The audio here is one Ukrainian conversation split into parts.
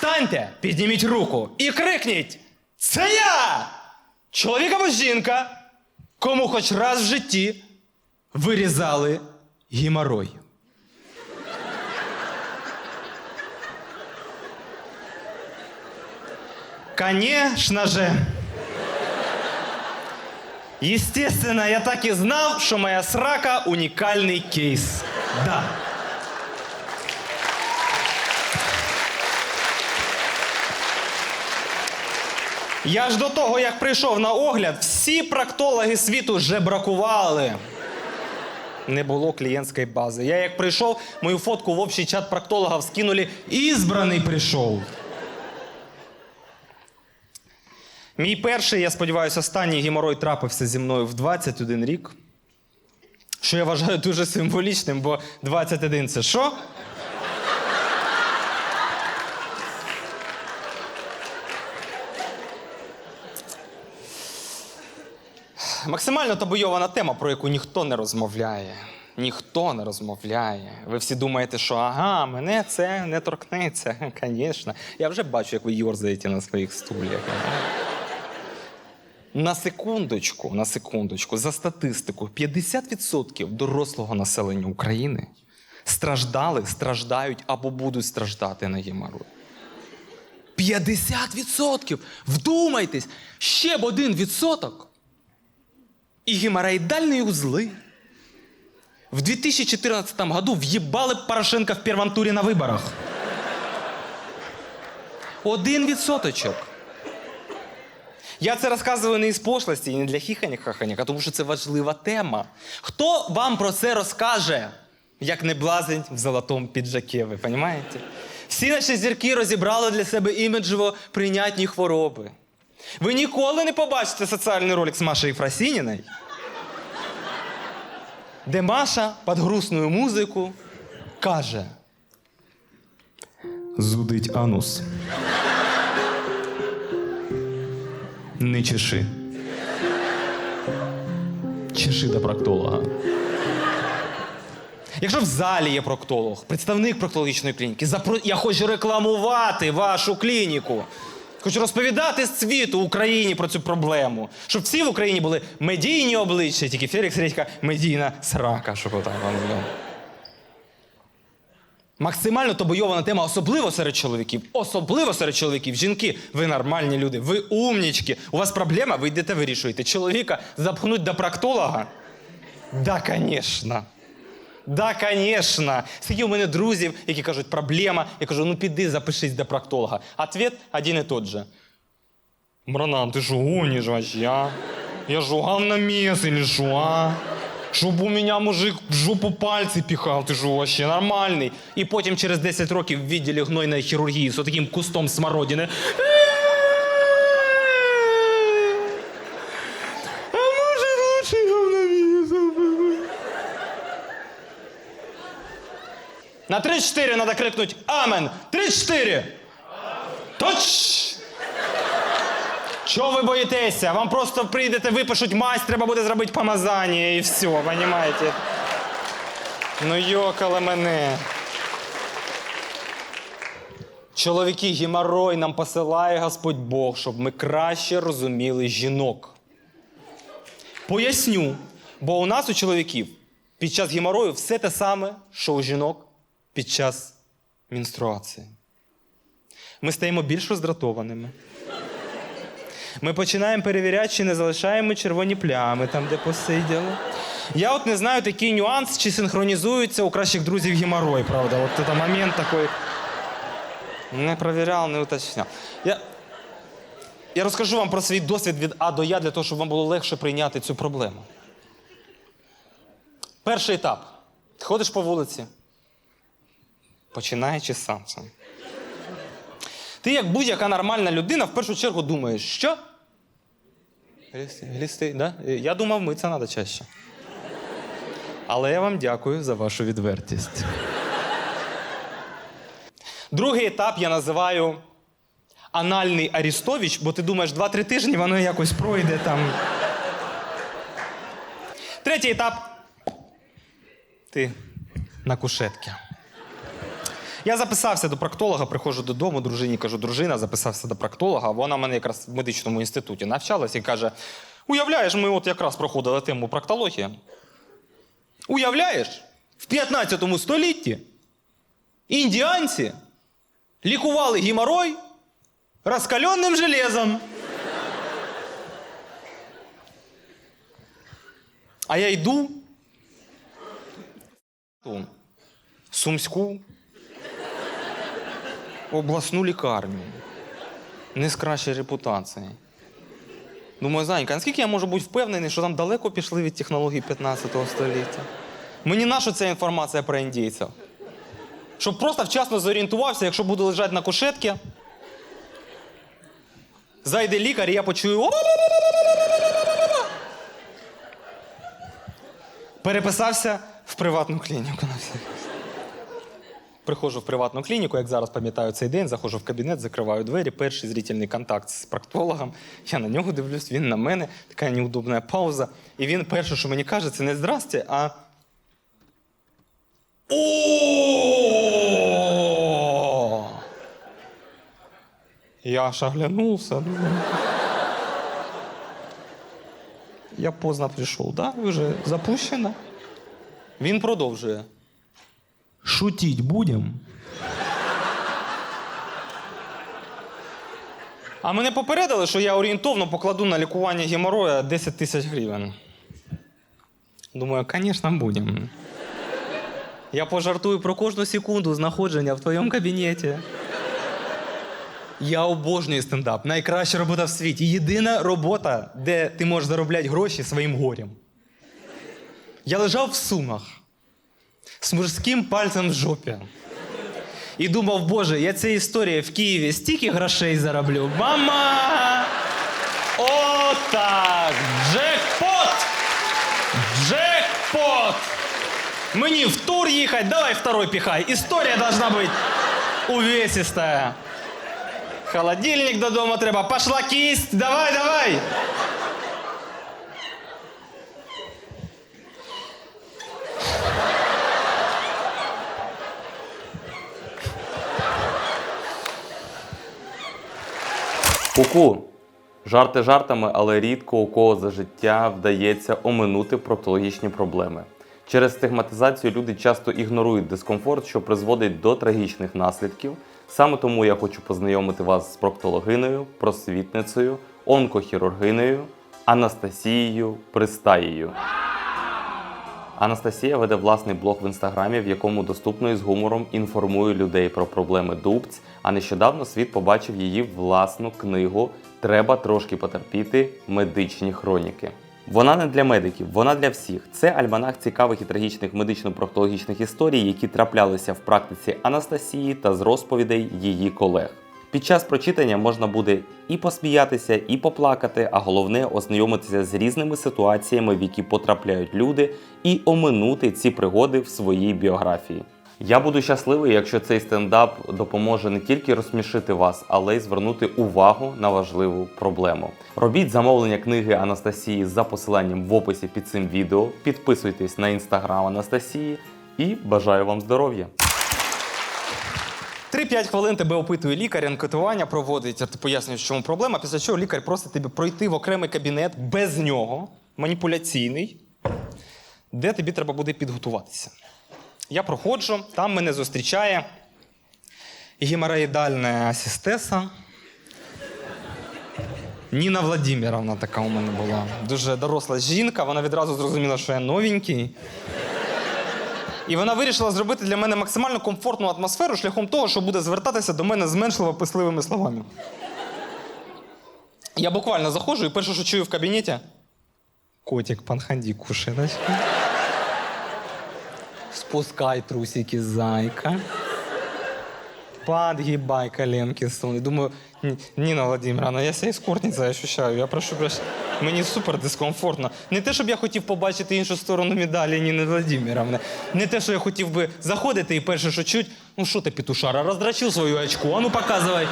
Встаньте, підніміть руку і крикніть: Це я! Чоловік або жінка, кому хоч раз в житті вирізали геморой. Конечно же. Естественно, я так и знал, что моя срака уникальный кейс. Да. Я ж до того, як прийшов на огляд, всі проктологи світу жебракували. Не було клієнтської бази. Я як прийшов, мою фотку в общий чат проктологів скинули, ізбраний прийшов. Мій перший, я сподіваюся, останній геморой трапився зі мною в 21 рік. Що я вважаю дуже символічним, бо 21 це що? Максимально табуйована тема, про яку ніхто не розмовляє. Ніхто не розмовляє. Ви всі думаєте, що ага, мене це не торкнеться. Звісно. Я вже бачу, як ви йорзаєте на своїх стульях. На секундочку, на секундочку, за статистику, 50% дорослого населення України страждали, страждають або будуть страждати на геморрой. 50%! Вдумайтесь! Ще б один відсоток. І геморроїдальні узли. В 2014 году въебали б Порошенка в первом турі на виборах. Один відсоточок. Я це розказую не із пошлості і не для хіханя-хаханя, а тому що це важлива тема. Хто вам про це розкаже, як не блазень в золотому піджаке, ви розумієте? Всі наші зірки розібрали для себе іміджево прийнятні хвороби. Ви ніколи не побачите соціальний ролик з Машею Фрасініною, де Маша під грустну музику каже: Зудить анус. Не чеши. Чеши до проктолога. Якщо в залі є проктолог, представник проктологічної клініки, запро... я хочу рекламувати вашу клініку. Хочу розповідати світу Україні про цю проблему. Щоб всі в Україні були медійні обличчя, тільки Фелікс Редька медійна срака, щоб отак вам. Максимально табуйована тема, особливо серед чоловіків. Особливо серед чоловіків. Жінки, ви нормальні люди, ви умнічки. У вас проблема, ви йдете вирішуєте. Чоловіка запхнуть до проктолога? Да, звісно. Да, звісно. Скільки у мене друзів, які кажуть, проблема. Я кажу, ну піди, запишись до проктолога. Ответ один і тот же. Бранан, ти що гониш вообще, а? Я на мес или що, а? Щоб у мене мужик в жопу пальці піхав, ти що вообще нормальний. І потім через 10 років в відділі гнойної хірургії з таким кустом смородини. А може лучше говномісом? На 3-4 надо крикнуть Амен. 3-4. Точ! Чого ви боїтеся? Вам просто прийдете, випишуть мазь, треба буде зробити помазання і все, розумієте? Ну йокали мене. Чоловіки, геморой нам посилає Господь Бог, щоб ми краще розуміли жінок. Поясню, бо у нас у чоловіків під час геморою все те саме, що у жінок під час менструації. Ми стаємо більш роздратованими. Ми починаємо перевіряти, чи не залишаємо червоні плями там, де посиділи. Я от не знаю такий нюанс, чи синхронізується у кращих друзів геморой, правда. От це момент такий. Не провіряв, не уточняв. Я, я розкажу вам про свій досвід від А до Я для того, щоб вам було легше прийняти цю проблему. Перший етап. Ходиш по вулиці, починаючи сам сам. Ти, як будь-яка нормальна людина, в першу чергу думаєш, що? Глісти, да? Я думав, митися треба чаще. Але я вам дякую за вашу відвертість. Другий етап я називаю анальний Арістович, бо ти думаєш, 2-3 тижні воно якось пройде там. Третій етап. Ти на кушетці. Я записався до проктолога, приходжу додому, дружині кажу, дружина, записався до проктолога. Вона мене якраз в медичному інституті навчалась і каже: Уявляєш, ми от якраз проходили тему проктології. Уявляєш, в 15 столітті індіанці лікували геморой розкаленим железом. А я йду Сумську обласну лікарню. Не з кращої репутації. Думаю, Занька, наскільки я можу бути впевнений, що там далеко пішли від технологій 15 століття? Мені наша ця інформація про індійців? Щоб просто вчасно зорієнтувався, якщо буду лежати на кушетці. Зайде лікар, і я почую. Переписався в приватну клініку на все. Приходжу в приватну клініку, як зараз пам'ятаю цей день, заходжу в кабінет, закриваю двері. Перший зрительний контакт з проктологом. Я на нього дивлюсь, він на мене, така неудобна пауза. І він перше, що мені каже, це не здрасте, а. Я аж оглянулся. думаю. Я поздно прийшов, да? Вже запущено. Він продовжує. Шутить будем? А мене попередили, що я орієнтовно покладу на лікування геморроя 10 тисяч гривень. Думаю, звісно, будемо. Я пожартую про кожну секунду знаходження в твоєму кабінеті. Я обожнюю стендап. Найкраща робота в світі. Єдина робота, де ти можеш заробляти гроші своїм горем. Я лежав в сумах з мужським пальцем в жопі. І думав, боже, я цією історією в Києві стільки грошей зароблю. Мама! Отак! Джекпот! Джекпот! Мені в тур їхати, давай второй пихай. Історія должна бути увесистая. Холодильник додому треба. Пошла кисть, давай, давай. Ку-ку. Жарти жартами, але рідко у кого за життя вдається оминути проктологічні проблеми. Через стигматизацію люди часто ігнорують дискомфорт, що призводить до трагічних наслідків. Саме тому я хочу познайомити вас з проктологиною, просвітницею, онкохірургинею Анастасією Пристаєю. Анастасія веде власний блог в інстаграмі, в якому доступно і з гумором інформує людей про проблеми дубць. А нещодавно світ побачив її власну книгу Треба трошки потерпіти медичні хроніки. Вона не для медиків, вона для всіх. Це альманах цікавих і трагічних медично-проктологічних історій, які траплялися в практиці Анастасії та з розповідей її колег. Під час прочитання можна буде і посміятися, і поплакати, а головне ознайомитися з різними ситуаціями, в які потрапляють люди, і оминути ці пригоди в своїй біографії. Я буду щасливий, якщо цей стендап допоможе не тільки розсмішити вас, але й звернути увагу на важливу проблему. Робіть замовлення книги Анастасії за посиланням в описі під цим відео. Підписуйтесь на інстаграм Анастасії і бажаю вам здоров'я! 3-5 хвилин тебе опитує лікар, анкетування проводить, ти пояснюєш, в чому проблема, після чого лікар просить тебе пройти в окремий кабінет без нього, маніпуляційний, де тобі треба буде підготуватися. Я проходжу, там мене зустрічає геморроїдальна асістеса. Ніна Владимировна така у мене була. Дуже доросла жінка, вона відразу зрозуміла, що я новенький. І вона вирішила зробити для мене максимально комфортну атмосферу шляхом того, що буде звертатися до мене зменшливо писливими словами. Я буквально заходжу і перше, що чую в кабінеті. Котик, подходи, кушеточка. Спускай трусики, зайка. Подгибай коленки, сон. Думаю, «Ні- Ніна Владимировна, я себе ескортниця ощущаю. Я прошу прощення. Мені супер дискомфортно. Не те, щоб я хотів побачити іншу сторону медалі Ніни Владимировни. Не те, що я хотів би заходити і перше, що чуть, ну що ти, петушара, роздрачив свою очку, а ну показувай.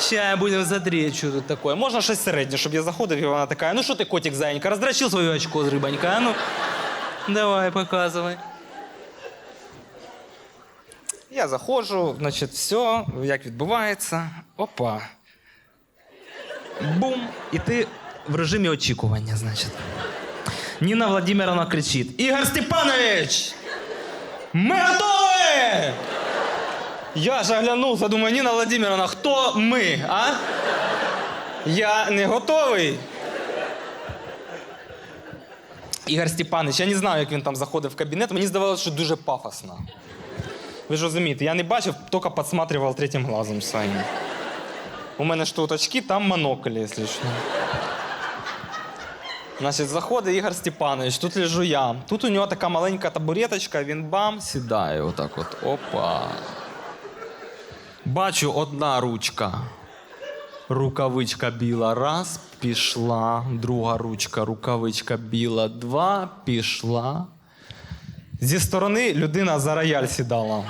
Ща будемо смотреть, що тут таке. Можна щось середнє, щоб я заходив, і вона така, ну що ти, котик зайенька, роздрачив свою очко з рибанька, а ну. Давай, показывай. Я заходжу, значить, все, як відбувається. Опа. Бум! І ти в режимі очікування, значить. Ніна Владимировна кричить: Ігор Степанович! Ми готові! Я ж оглянувся, думаю, Ніна Владимировна, хто ми, а? Я не готовий. Ігор Степанович, я не знаю, як він там заходив в кабінет. Мені здавалося, що дуже пафосно. Ви ж розумієте, я не бачив, тільки підсматривав третім глазом своїм. У мене ж тут очки, там монокль, якщо що. Значить, заходить Ігор Степанович, тут лежу я. Тут у нього така маленька табуреточка, він бам, сідає отак от. Опа. Бачу одна ручка. Рукавичка біла, раз, пішла. Друга ручка, рукавичка біла, два, пішла. Зі сторони людина за рояль сідала.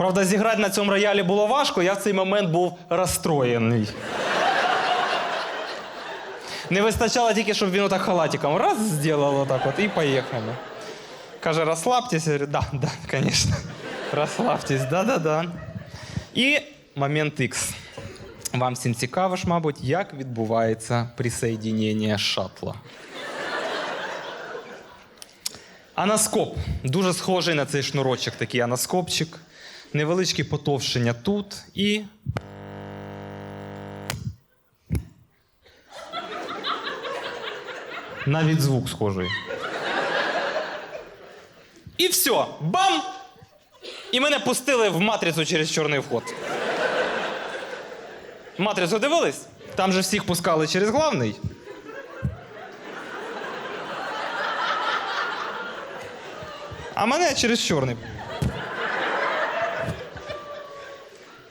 Правда, зіграти на цьому роялі було важко, я в цей момент був розстроєний. Не вистачало тільки, щоб він отак халатиком раз зробив отак от і поїхали. Каже, розслабтесь. Говорю, да, да, звісно. Розслабтесь, да-да-да. І момент X. Вам всім цікаво ж, мабуть, як відбувається присоединення шатла. Анаскоп. Дуже схожий на цей шнурочок, такий анаскопчик. Невеличкі потовщення тут і. Навіть звук схожий. І все. Бам! І мене пустили в матрицю через чорний вход. Матрицю дивились? Там же всіх пускали через главний. А мене через чорний.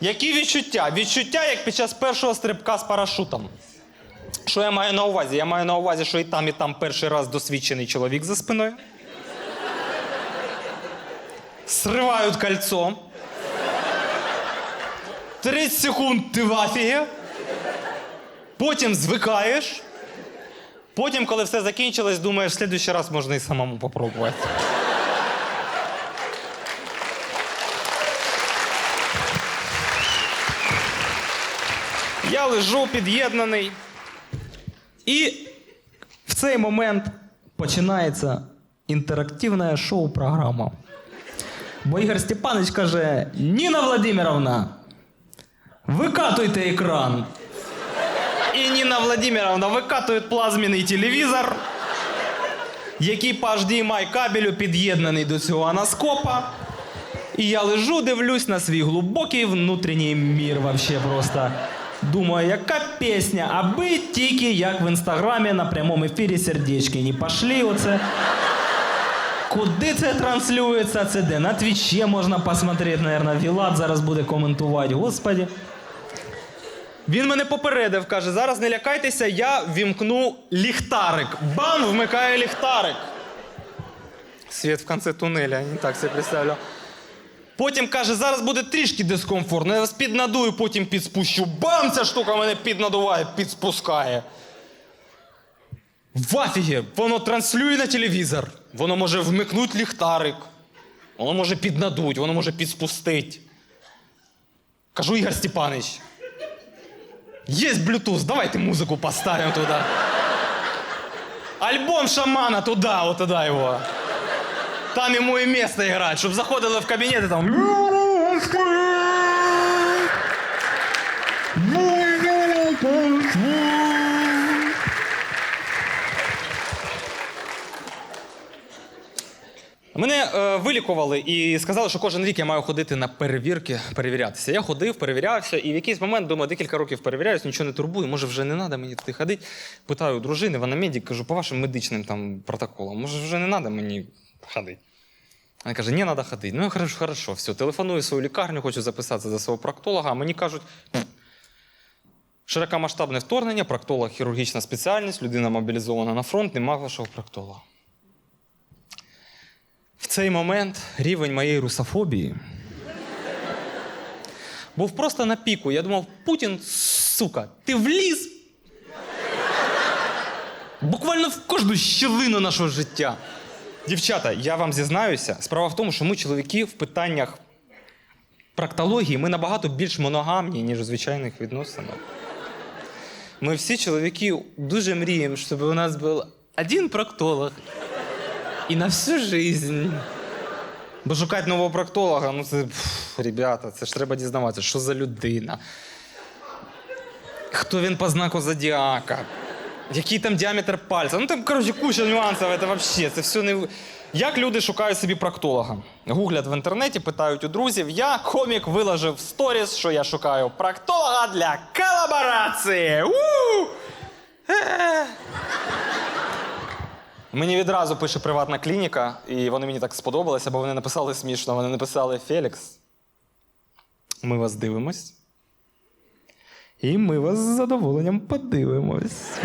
Які відчуття? Відчуття, як під час першого стрибка з парашутом. Що я маю на увазі? Я маю на увазі, що і там, і там перший раз досвідчений чоловік за спиною. Сривають кольцо. 30 секунд ти в афігі. Потім звикаєш. Потім, коли все закінчилось, думаєш, в следующий раз можна і самому попробувати. Лежу під'єднаний. І в цей момент починається інтерактивна шоу-програма. Бо Ігор Степанович каже: Ніна Владимировна, викатуйте екран. І Ніна Владимировна викатує плазменний телевізор, який по HDMI кабелю під'єднаний до цього анаскопа. І я лежу, дивлюсь на свій глибокий внутрішній мір вообще просто. Думаю, яка пісня, аби тільки як в інстаграмі на прямому ефірі сердечки не пошли оце. Куди це транслюється? Це де? На твічі можна посмотрети, наверное, Вілат зараз буде коментувати. Господі. Він мене попередив, каже: зараз не лякайтеся, я вімкну ліхтарик. Бам! Вмикає ліхтарик. Світ в кінці тунеля, не так себе представляю. Потім каже, зараз буде трішки дискомфортно. Я вас піднадую, потім підспущу. Бам! Ця штука мене піднадуває, підспускає. В афігі, воно транслює на телевізор. Воно може вмикнути ліхтарик. Воно може піднадуть, воно може підспустити. Кажу, Ігор Степанович, є Bluetooth, давайте музику поставимо туди. Альбом шамана туди, от туди його. Там ему и место играть, чтобы заходили в кабинет и там... Мене е, вилікували і сказали, що кожен рік я маю ходити на перевірки, перевірятися. Я ходив, перевірявся, і в якийсь момент, думаю, декілька років перевіряюсь, нічого не турбує, може вже не треба мені туди ходити. Питаю дружини, вона медик, кажу, по вашим медичним там протоколам, може вже не треба мені ходити. Вона каже, ні, треба ходити. Ну, я хорошо, хорошо, все, телефоную в свою лікарню, хочу записатися до свого проктолога, а мені кажуть, широкомасштабне вторгнення, проктолог хірургічна спеціальність, людина мобілізована на фронт, нема вашого проктолога. В цей момент рівень моєї русофобії був просто на піку. Я думав, Путін, сука, ти вліз буквально в кожну щілину нашого життя. Дівчата, я вам зізнаюся, справа в тому, що ми, чоловіки, в питаннях проктології ми набагато більш моногамні, ніж у звичайних відносинах. Ми всі чоловіки дуже мріємо, щоб у нас був один проктолог. І на всю жизнь. Бо шукати нового проктолога, ну це, пф, ребята, це ж треба дізнаватися, що за людина. Хто він по знаку зодіака? Який там діаметр пальця? Ну там, коротше, куча нюансів, це взагалі, це все не. Як люди шукають собі проктолога? Гуглять в інтернеті, питають у друзів. Я комік виложив в сторіс, що я шукаю проктолога для колаборації. У! Е. Мені відразу пише приватна клініка, і вони мені так сподобалися, бо вони написали смішно. Вони написали Фелікс. Ми вас дивимось. І ми вас з задоволенням подивимось.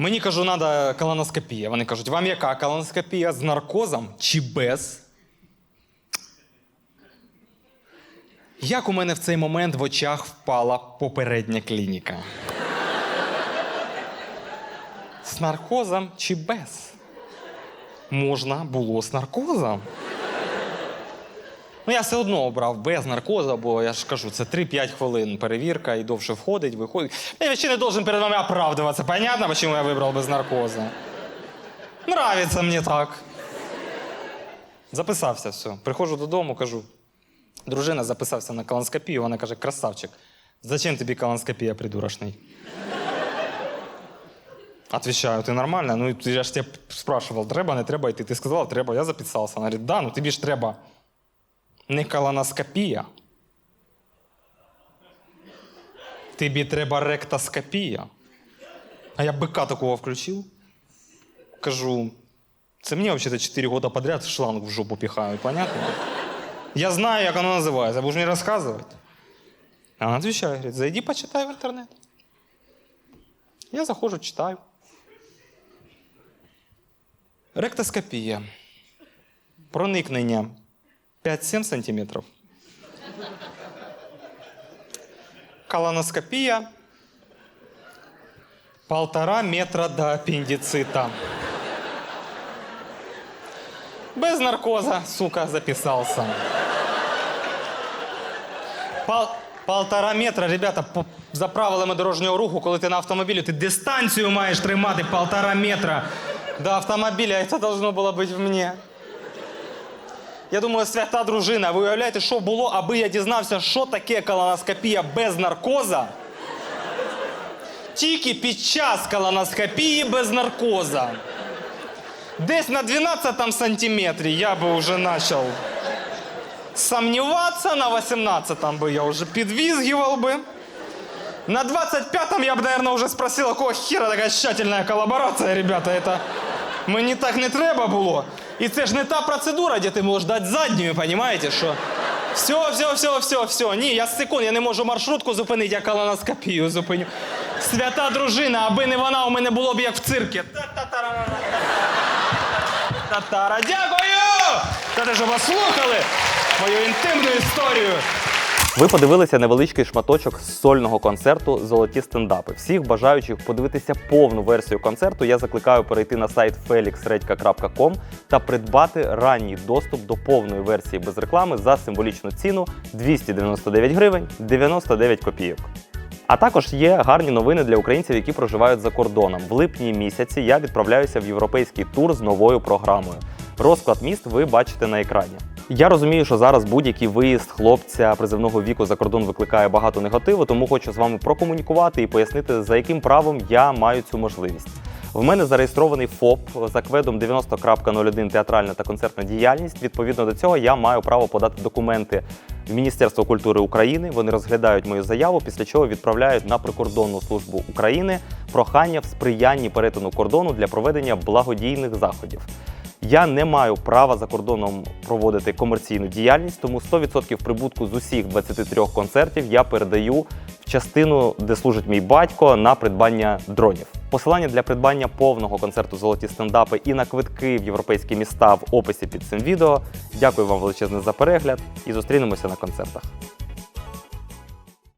Мені кажу, треба колоноскопія. Вони кажуть, вам яка колоноскопія з наркозом чи без? Як у мене в цей момент в очах впала попередня клініка? З наркозом чи без? Можна було з наркозом. Ну, я все одно обрав без наркозу, бо я ж кажу, це 3-5 хвилин перевірка і довше входить, виходить. Я ще не должен перед вами оправдуватися. Понятно, чому я вибрав без наркозу? Нравиться мені так. Записався все. Приходжу додому, кажу. Дружина записався на колоноскопію, вона каже: красавчик, зачем тобі колоноскопія, придурочний? Отвечаю, ти нормально? Ну, я ж тебе спрашивав, треба, не треба йти. Ти сказала, треба, я записався. Вона говорить, да, ну тобі ж треба не колоноскопія. Тобі треба ректоскопія. А я бика такого включив. Кажу, це мені взагалі 4 роки подряд шланг в жопу пихають, понятно? Я знаю, як воно називається, будеш мені розказувати. А вона відповідає, говорить, зайди почитай в інтернет. Я заходжу, читаю. Ректоскопія. Проникнення 5-7 сантиметрів. Колоноскопія. Полтора метра до аппендицита. Без наркоза, сука, записался. Пол, полтора метра, ребята, по, за правилами дорожнього руху, коли ти на автомобілі, ти дистанцію маєш тримати полтора метра до автомобіля. Це должно було бути в мені. Я думаю, свята дружина. Ви уявляєте, що було, аби я дізнався, що таке колоноскопія без наркоза? Тільки під час колоноскопії без наркоза. Десь на 12 сантиметрі я би вже почав сомневаться, на 18 би я вже підвізгивав би. На 25-м я б, наверное, уже спросил, какого хера така тщательная колаборація, ребята, это мені так не треба було. І це ж не та процедура, де ти можеш дати задньою, розумієте, що все, все, все, все, все. Ні, я секунд, я не можу маршрутку зупинити, я колоноскопію зупиню. Свята дружина, аби не вона, у мене було б як в циркі. Татара, дякую! За те, що послухали мою інтимну історію. Ви подивилися невеличкий шматочок з сольного концерту Золоті стендапи. Всіх бажаючих подивитися повну версію концерту. Я закликаю перейти на сайт felixredьka.com та придбати ранній доступ до повної версії без реклами за символічну ціну 299 гривень 99 копійок. А також є гарні новини для українців, які проживають за кордоном. В липні місяці я відправляюся в європейський тур з новою програмою. Розклад міст ви бачите на екрані. Я розумію, що зараз будь-який виїзд хлопця призивного віку за кордон викликає багато негативу, тому хочу з вами прокомунікувати і пояснити, за яким правом я маю цю можливість. В мене зареєстрований ФОП за кведом 90.01 театральна та концертна діяльність. Відповідно до цього я маю право подати документи в Міністерство культури України. Вони розглядають мою заяву, після чого відправляють на прикордонну службу України прохання в сприянні перетину кордону для проведення благодійних заходів. Я не маю права за кордоном проводити комерційну діяльність, тому 100% прибутку з усіх 23 концертів я передаю в частину, де служить мій батько, на придбання дронів. Посилання для придбання повного концерту Золоті стендапи і на квитки в європейські міста в описі під цим відео. Дякую вам величезне за перегляд і зустрінемося на концертах.